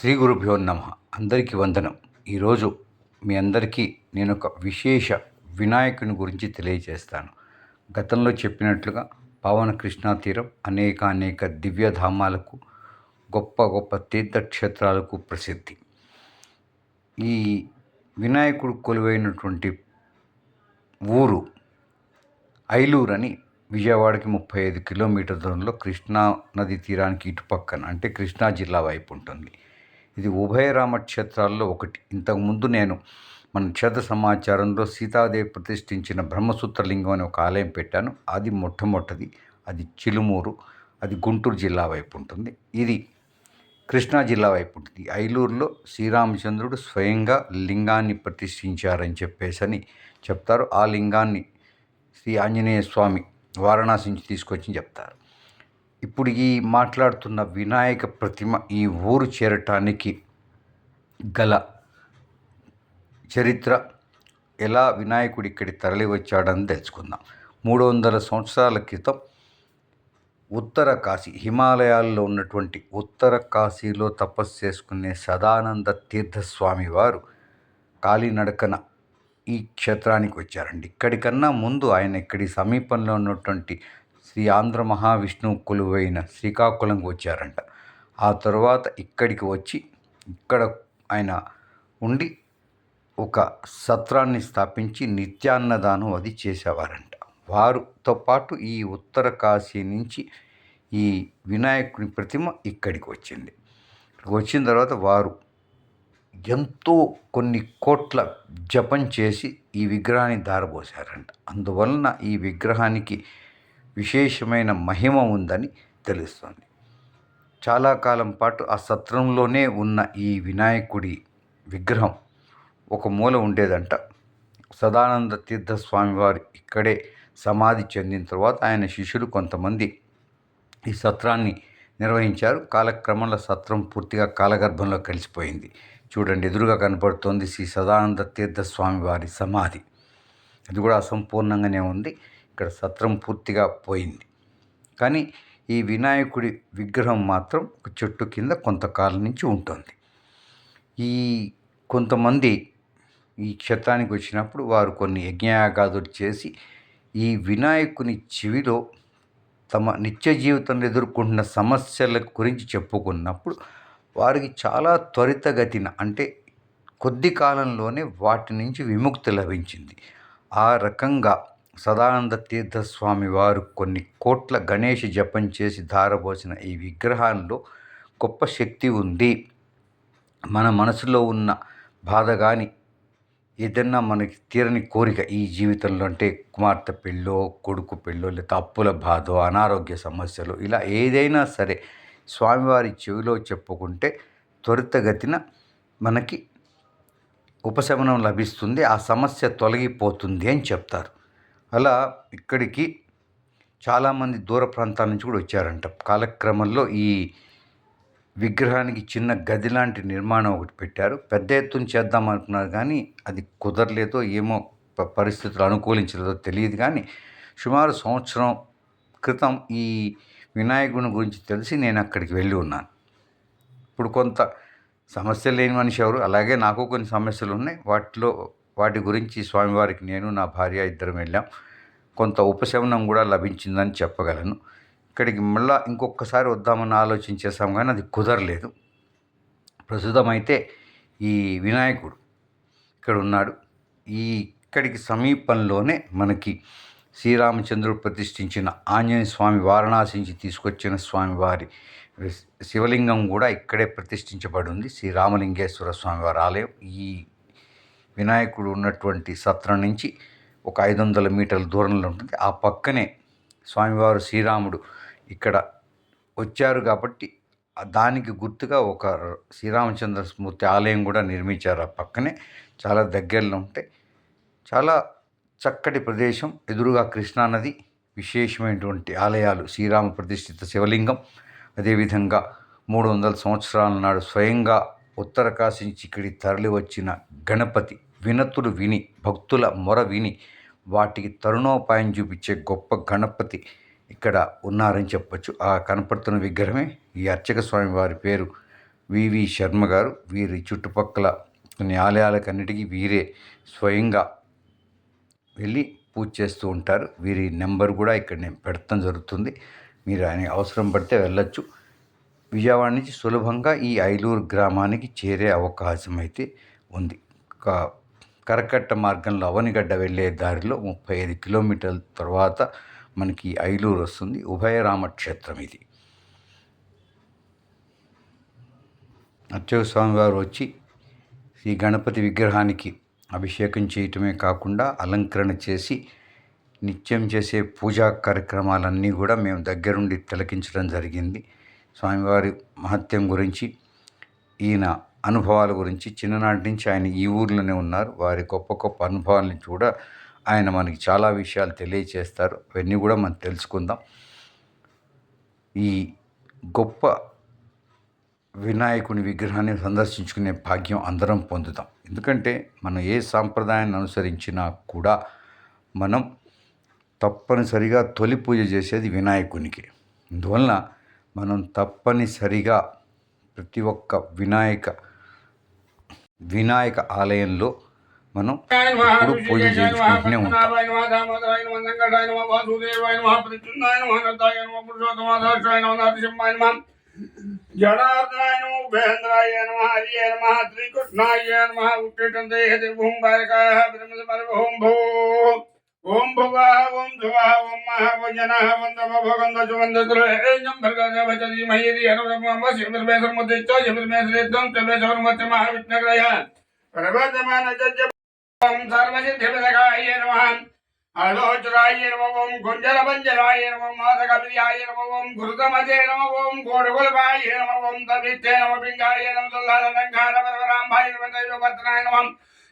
శ్రీ గురుభ్యో నమ. అందరికీ వందనం. ఈరోజు మీ అందరికీ నేను ఒక విశేష వినాయకుని గురించి తెలియజేస్తాను. గతంలో చెప్పినట్లుగా పావన కృష్ణా తీరం అనేక అనేక దివ్యధామాలకు గొప్ప గొప్ప తీర్థక్షేత్రాలకు ప్రసిద్ధి. ఈ వినాయకుడు కొలువైనటువంటి ఊరు ఐలూరు అని విజయవాడకి ముప్పై ఐదు కిలోమీటర్ దూరంలో కృష్ణా నది తీరానికి ఇటుపక్కన అంటే కృష్ణా జిల్లా వైపు ఉంటుంది. ఇది ఉభయ రామ క్షేత్రాల్లో ఒకటి ఇంతకుముందు నేను మన క్షేత్ర సమాచారంలో సీతాదేవి ప్రతిష్ఠించిన బ్రహ్మసూత్ర లింగం అనే ఒక ఆలయం పెట్టాను. అది మొట్టమొదటిది. అది చిలుమూరు. అది గుంటూరు జిల్లా వైపు ఉంటుంది. ఇది కృష్ణా జిల్లా వైపు ఉంటుంది. ఐలూరులో శ్రీరామచంద్రుడు స్వయంగా లింగాన్ని ప్రతిష్ఠించారని చెప్పేసి అని చెప్తారు. ఆ లింగాన్ని శ్రీ ఆంజనేయ స్వామి వారణాసి నుంచి తీసుకొచ్చి చెప్తారు. ఇప్పుడు ఈ మాట్లాడుతున్న వినాయక ప్రతిమ ఈ ఊరు చేరటానికి గల చరిత్ర ఎలా వినాయకుడు ఇక్కడి తరలి వచ్చాడని తెలుసుకుందాం. మూడు వందల సంవత్సరాల క్రితం ఉత్తర కాశీ హిమాలయాల్లో ఉన్నటువంటి ఉత్తర కాశీలో తపస్సు చేసుకునే సదానంద తీర్థస్వామి వారు కాలినడకన ఈ క్షేత్రానికి వచ్చారండి. ఇక్కడికన్నా ముందు ఆయన ఇక్కడి సమీపంలో ఉన్నటువంటి శ్రీ ఆంధ్ర మహావిష్ణువు కొలువైన శ్రీకాకుళంకి వచ్చారంట. ఆ తర్వాత ఇక్కడికి వచ్చి ఇక్కడ ఆయన ఉండి ఒక సత్రాన్ని స్థాపించి నిత్యాన్నదానం అది చేసేవారంట. వారితో పాటు ఈ ఉత్తర కాశీ నుంచి ఈ వినాయకుని ప్రతిమ ఇక్కడికి వచ్చింది. వచ్చిన తర్వాత వారు ఎంతో కొన్ని కోట్ల జపం చేసి ఈ విగ్రహాన్ని దారబోసారంట అందువలన ఈ విగ్రహానికి విశేషమైన మహిమ ఉందని తెలుస్తుంది. చాలా కాలం పాటు ఆ సత్రంలోనే ఉన్న ఈ వినాయకుడి విగ్రహం ఒక మూల ఉండేదంట. సదానంద తీర్థ స్వామివారు ఇక్కడే సమాధి చెందిన తర్వాత ఆయన శిష్యులు కొంతమంది ఈ సత్రాన్ని నిర్వహించారు. కాలక్రమంలో సత్రం పూర్తిగా కాలగర్భంలో కలిసిపోయింది. చూడండి ఎదురుగా కనపడుతోంది శ్రీ సదానంద తీర్థ స్వామి వారి సమాధి. అది కూడా అసంపూర్ణంగానే ఉంది. ఇక్కడ సత్రం పూర్తిగా పోయింది. కానీ ఈ వినాయకుడి విగ్రహం మాత్రం ఒక చెట్టు కింద కొంతకాలం నుంచి ఉంటుంది. ఈ కొంతమంది ఈ క్షేత్రానికి వచ్చినప్పుడు వారు కొన్ని యజ్ఞయాగాదులు చేసి ఈ వినాయకుని చెవిలో తమ నిత్య జీవితంలో ఎదుర్కొంటున్న సమస్యల గురించి చెప్పుకున్నప్పుడు వారికి చాలా త్వరితగతిన అంటే కొద్ది కాలంలోనే వాటి నుంచి విముక్తి లభించింది. ఆ రకంగా సదానంద తీర్థస్వామి వారు కొన్ని కోట్ల గణేష్ జపం చేసి ధారపోసిన ఈ విగ్రహాల్లో గొప్ప శక్తి ఉంది. మన మనసులో ఉన్న బాధ కానీ ఏదన్నా మనకి తీరని కోరిక ఈ జీవితంలో అంటే కుమార్తె పెళ్ళో కొడుకు పెళ్ళో లేదా అప్పుల బాధ అనారోగ్య సమస్యలు ఇలా ఏదైనా సరే స్వామివారి చెవిలో చెప్పుకుంటే త్వరితగతిన మనకి ఉపశమనం లభిస్తుంది ఆ సమస్య తొలగిపోతుంది అని చెప్తారు. అలా ఇక్కడికి చాలామంది దూర ప్రాంతాల నుంచి కూడా వచ్చారంట. కాలక్రమంలో ఈ విగ్రహానికి చిన్న గది లాంటి నిర్మాణం ఒకటి పెట్టారు. పెద్ద ఎత్తున చేద్దాం అనుకున్నారు కానీ అది కుదరలేదో ఏమో ప- పరిస్థితులు అనుకూలించలేదో తెలియదు కానీ సుమారు సంవత్సరం క్రితం ఈ వినాయకుని గురించి తెలిసి నేను అక్కడికి వెళ్ళి ఉన్నాను. ఇప్పుడు కొంత సమస్యలు లేని మనిషి ఎవరు? అలాగే నాకు కొన్ని సమస్యలు ఉన్నాయి. వాటిలో వాటి గురించి స్వామివారికి నేను నా భార్య ఇద్దరం వెళ్ళాం. కొంత ఉపశమనం కూడా లభించిందని చెప్పగలను. ఇక్కడికి మళ్ళా ఇంకొకసారి వద్దామని ఆలోచించేసాం కానీ అది కుదరలేదు. ప్రస్తుతం అయితే ఈ వినాయకుడు ఇక్కడ ఉన్నాడు ఈ ఇక్కడికి సమీపంలోనే మనకి శ్రీరామచంద్రుడు ప్రతిష్ఠించిన ఆంజనేయ స్వామి వారణాసి నుంచి తీసుకొచ్చిన స్వామివారి శివలింగం కూడా ఇక్కడే ప్రతిష్ఠించబడి ఉంది. శ్రీ రామలింగేశ్వర స్వామివారి ఆలయం ఈ వినాయకుడు ఉన్నటువంటి సత్రం నుంచి ఒక ఐదు వందల మీటర్ల దూరంలో ఉంటుంది. ఆ పక్కనే స్వామివారు శ్రీరాముడు ఇక్కడ వచ్చారు కాబట్టి దానికి గుర్తుగా ఒక శ్రీరామచంద్ర స్మూర్తి ఆలయం కూడా నిర్మించారు. ఆ పక్కనే చాలా దగ్గరలో ఉంటాయి చాలా చక్కటి ప్రదేశం. ఎదురుగా కృష్ణానది విశేషమైనటువంటి ఆలయాలు శ్రీరామ ప్రతిష్ఠిత శివలింగం. అదేవిధంగా మూడు వందల సంవత్సరాల నాడు స్వయంగా ఉత్తర కాశీ నుంచి ఇక్కడికి తరలి వచ్చిన గణపతి వినతులు విని భక్తుల మొర విని వాటికి తరుణోపాయం చూపించే గొప్ప గణపతి ఇక్కడ ఉన్నారని చెప్పచ్చు. ఆ కనపడుతున్న విగ్రహమే ఈ అర్చక స్వామి వారి పేరు. వివి శర్మ గారు వీరి చుట్టుపక్కల కొన్ని ఆలయాలకన్నిటికీ వీరే స్వయంగా వెళ్ళి పూజ చేస్తూ ఉంటారు. వీరి నెంబర్ కూడా ఇక్కడ నేను పెడతాం జరుగుతుంది. మీరు ఆయన అవసరం పడితే వెళ్ళొచ్చు. విజయవాడ నుంచి సులభంగా ఈ ఐలూరు గ్రామానికి చేరే అవకాశం అయితే ఉంది. కరకట్ట మార్గంలో అవనిగడ్డ వెళ్ళే దారిలో ముప్పై ఐదు కిలోమీటర్ల తర్వాత మనకి ఐలూరు వస్తుంది. ఉభయరామ క్షేత్రం ఇది. అత్యవస్వామి స్వామి వారు వచ్చి శ్రీ గణపతి విగ్రహానికి అభిషేకం చేయటమే కాకుండా అలంకరణ చేసి నిత్యం చేసే పూజా కార్యక్రమాలన్నీ కూడా మేము దగ్గరుండి తిలకించడం జరిగింది. స్వామివారి మహత్యం గురించి ఈయన అనుభవాల గురించి చిన్ననాటి నుంచి ఆయన ఈ ఊర్లోనే ఉన్నారు. వారి గొప్ప గొప్ప అనుభవాలని కూడా ఆయన మనకి చాలా విషయాలు తెలియచేస్తారు. అవన్నీ కూడా మనం తెలుసుకుందాం. ఈ గొప్ప వినాయకుని విగ్రహాన్ని సందర్శించుకునే భాగ్యం అందరం పొందుతాం. ఎందుకంటే మనం ఏ సాంప్రదాయాన్ని అనుసరించినా కూడా మనం తప్పనిసరిగా తొలి పూజ చేసేది వినాయకునికి. అందువలన మనం తప్పనిసరిగా ప్రతి ఒక్క వినాయక వినాయక ఆలయంలో మనం ఎప్పుడు పూజ చేయించుకుంటూనే ఉంటాం. జడార్దనాయ నమో ఉపేంద్రాయ నమ హరియ నమ శ్రీకృష్ణాయ నమ ఉట్టంతే భూం బాలకాయ బ్రహ్మ ఓం భూ ఓం భువ ఓం ధువ ఓం మహ ఓం జన ఓం తమ భగంద జువందతుల ఏం మహిరి అనురమ శివర్మేశ్వర ముద్దిచ్చ శివర్మేశ్వరేద్దం తమేశ్వర మధ్య మహావిష్ణుగ్రయ ప్రబద్ధమాన ఓం సర్వసిద్ధిపదకాయ అలోచరాయ నమ ఓం నమ నమ ఓం గురుతమజే నమ ఓం నమ ఓం నమ పింగాయ నమ తుల్లాల వరవరాంభాయ నమ.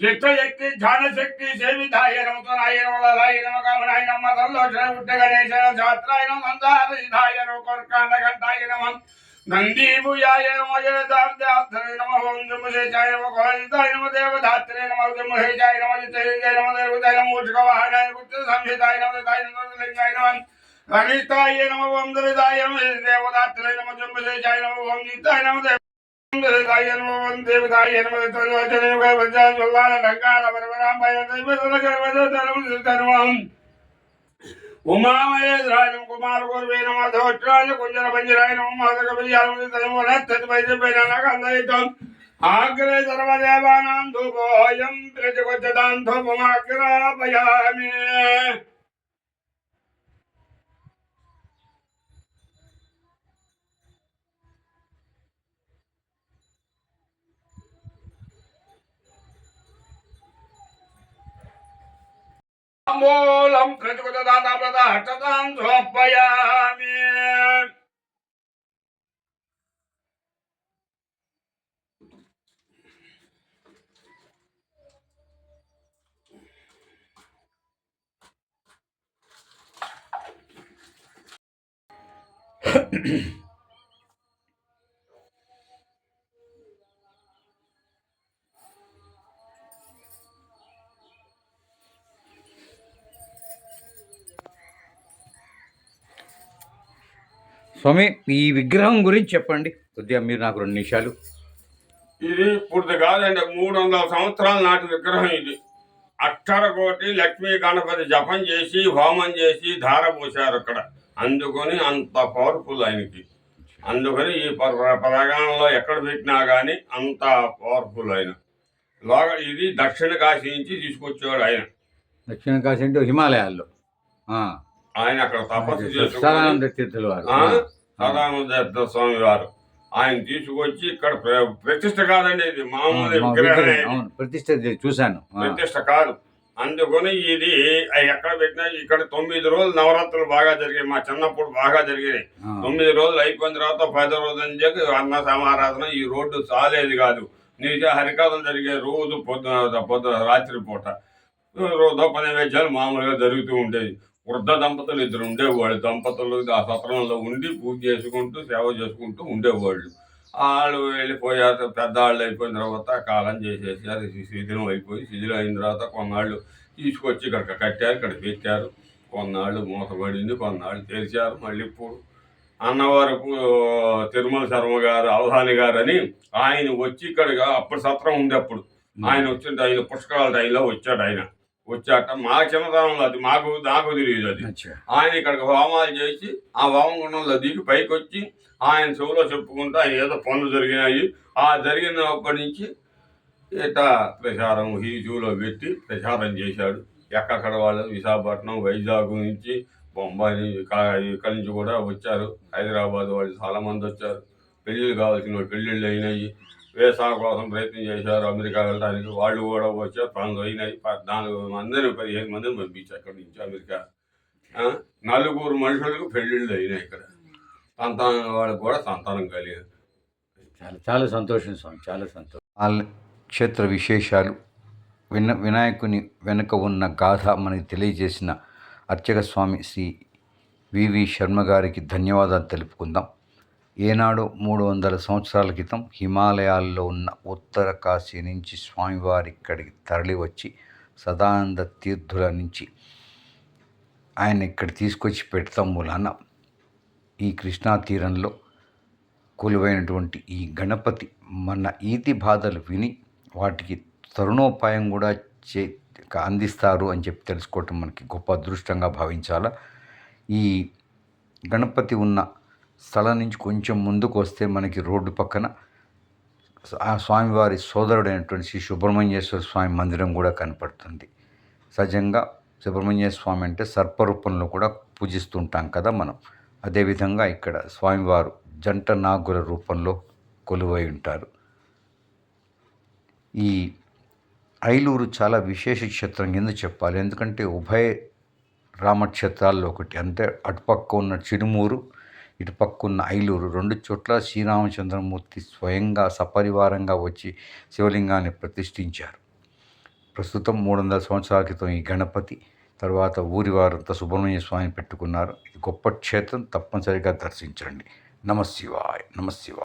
చిత్తశక్తి ధ్యానశక్తి సేవితాయ నమ తునాయ నమ లలాయ నమ కామనాయ నమ సల్లోచన ఉట్ట గణేశ శాస్త్రాయ నమ సంసారహితాయ నమ కొర్కాండ ఘంటాయ నమ నందీభుయాయ నమ జయదాబ్దాబ్ధరే నమ ఓం జంబుశేషాయ నమ కోహితాయ నమ దేవధాత్రే నమ జంబుశేషాయ నమ జితేజాయ నమ దేవతాయ నమ మూషికవాహనాయ పుత్ర సంహితాయ నమ దాయ నమ లింగాయ నమ అనితాయ నమ ఓం దరిదాయ నమ దేవదాత్రే నమ జంబుశేషాయ నమ ఓం జితాయ నమ దేవదాయ నమ ఓం దేవదాయ నమ తరువచన యుగ వంజాన జల్లాల లంకార మూలం ప్రతికొచ్చదాం ప్రద హట్టదాం స్వామి ఈ విగ్రహం గురించి చెప్పండి. కొద్దిగా మీరు నాకు రెండు నిమిషాలు. ఇది ఇప్పుడు కాదండి మూడు వందల సంవత్సరాల నాటి విగ్రహం ఇది. అక్షర కోటి లక్ష్మీ గణపతి జపం చేసి హోమం చేసి ధార పోశారు అక్కడ. అందుకని అంత పవర్ఫుల్ ఆయనకి. అందుకని ఈ ప- పరగాణంలో ఎక్కడ పెట్టినా కానీ అంత పవర్ఫుల్ ఆయన. లోక ఇది దక్షిణ కాశీ నుంచి తీసుకొచ్చాడు ఆయన. దక్షిణ కాశీ అంటే హిమాలయాల్లో. ఆయన అక్కడ తపస్సు చేసుకుని సదానంద స్వామి వారు. ఆయన తీసుకొచ్చి ఇక్కడ ప్ర- ప్రతిష్ట కాదండి ఇది మామూలు విగ్రహం ప్రతిష్ట చూశాను. ప్రతిష్ట కాదు. అందుకని ఇది ఎక్కడ పెట్టినా ఇక్కడ తొమ్మిది రోజులు నవరాత్రులు బాగా జరిగాయి. మా చిన్నప్పుడు బాగా జరిగినాయి. తొమ్మిది రోజులు అయిపోయిన తర్వాత పదో రోజు అని చెప్పి అన్న సమారాధన ఈ రోడ్డు చాలేది కాదు. నీటి హరికాలం జరిగే రోజు పొద్దున పొద్దున రాత్రి పూట రోజు పని వేషాలు మామూలుగా జరుగుతూ ఉండేది వృద్ధ దంపతులు ఇద్దరు ఉండేవాళ్ళు. దంపతులు ఆ సత్రంలో ఉండి పూజ చేసుకుంటూ సేవ చేసుకుంటూ ఉండేవాళ్ళు. వాళ్ళు వెళ్ళిపోయారు పెద్దవాళ్ళు అయిపోయిన తర్వాత కాలం చేసేసారు. శిథిలం అయిపోయి శిథిలం అయిన తర్వాత కొన్నాళ్ళు తీసుకొచ్చి ఇక్కడ కట్టారు ఇక్కడ పెట్టారు. కొన్నాళ్ళు మూతపడింది కొన్నాళ్ళు తెరిచారు మళ్ళీ ఇప్పుడు అన్నవరపు తిరుమల శర్మ గారు అవధాని గారు అని ఆయన వచ్చి ఇక్కడ అప్పుడు సత్రం ఉంది అప్పుడు ఆయన వచ్చింది ఆయన పుష్కరాల టైంలో వచ్చాడు ఆయన. వచ్చాక మా చిన్నతనంలో అది మాకు నాకు తెలియదు అది. ఆయన ఇక్కడికి హోమాలు చేసి ఆ హోమగుండంలో దిగి పైకి వచ్చి ఆయన చెవులో చెప్పుకుంటూ ఆయన ఏదో పనులు జరిగినాయి. ఆ జరిగినప్పటి నుంచి ఇట్లా ప్రచారం ఈ చెవులో పెట్టి ప్రచారం చేశాడు. ఎక్కడెక్కడ వాళ్ళు విశాఖపట్నం వైజాగ్ నుంచి బొంబాయి ఇక్కడి నుంచి కూడా వచ్చారు. హైదరాబాద్ వాళ్ళు చాలా మంది వచ్చారు. పెళ్ళిళ్ళు కావాల్సిన పెళ్ళిళ్ళు అయినాయి. వేసాల కోసం ప్రయత్నం చేశారు అమెరికా వెళ్ళడానికి. వాళ్ళు కూడా వచ్చారు పనులు అయినాయి. పద్నాలుగు మందిని పదిహేను మందిని పంపించారు అక్కడి నుంచి అమెరికా. నలుగురు మనుషులకు పెళ్ళిళ్ళు అయినాయి ఇక్కడ. సంతానం వాళ్ళకి కూడా సంతానం కలిగింది. చాలా చాలా సంతోషం స్వామి చాలా సంతోషం. వాళ్ళ క్షేత్ర విశేషాలు. విన వినాయకుని వెనుక ఉన్న గాథ మనకి తెలియజేసిన అర్చక స్వామి శ్రీ వివి శర్మ గారికి ధన్యవాదాలు తెలుపుకుందాం. ఏనాడు మూడు వందల సంవత్సరాల క్రితం హిమాలయాల్లో ఉన్న ఉత్తర కాశీ నుంచి స్వామివారి ఇక్కడికి తరలి వచ్చి సదానంద తీర్థుల నుంచి ఆయన ఇక్కడ తీసుకొచ్చి పెడతాం మూలాన. ఈ కృష్ణా తీరంలో కొలువైనటువంటి ఈ గణపతి మన ఈతి బాధలు విని వాటికి తరుణోపాయం కూడా చే అందిస్తారు అని చెప్పి తెలుసుకోవటం మనకి గొప్ప అదృష్టంగా భావించాలా. ఈ గణపతి ఉన్న స్థలం నుంచి కొంచెం ముందుకు వస్తే మనకి రోడ్డు పక్కన ఆ స్వామివారి సోదరుడైనటువంటి శ్రీ సుబ్రహ్మణ్యేశ్వర స్వామి మందిరం కూడా కనపడుతుంది. సహజంగా సుబ్రహ్మణ్య స్వామి అంటే సర్పరూపంలో కూడా పూజిస్తుంటాం కదా మనం. అదేవిధంగా ఇక్కడ స్వామివారు జంట నాగుల రూపంలో కొలువై ఉంటారు. ఈ ఐలూరు చాలా విశేష క్షేత్రం కింద చెప్పాలి. ఎందుకంటే ఉభయ రామక్షేత్రాల్లో ఒకటి అంటే అటుపక్క ఉన్న చిడుమూరు ఇటుపక్కున్న ఐలూరు రెండు చోట్ల శ్రీరామచంద్రమూర్తి స్వయంగా సపరివారంగా వచ్చి శివలింగాన్ని ప్రతిష్ఠించారు. ప్రస్తుతం మూడు వందల సంవత్సరాల క్రితం ఈ గణపతి తర్వాత ఊరివారంతా సుబ్రహ్మణ్య స్వామిని పెట్టుకున్నారు. ఇది గొప్ప క్షేత్రం తప్పనిసరిగా దర్శించండి. నమశివాయ్ నమశివాయ్.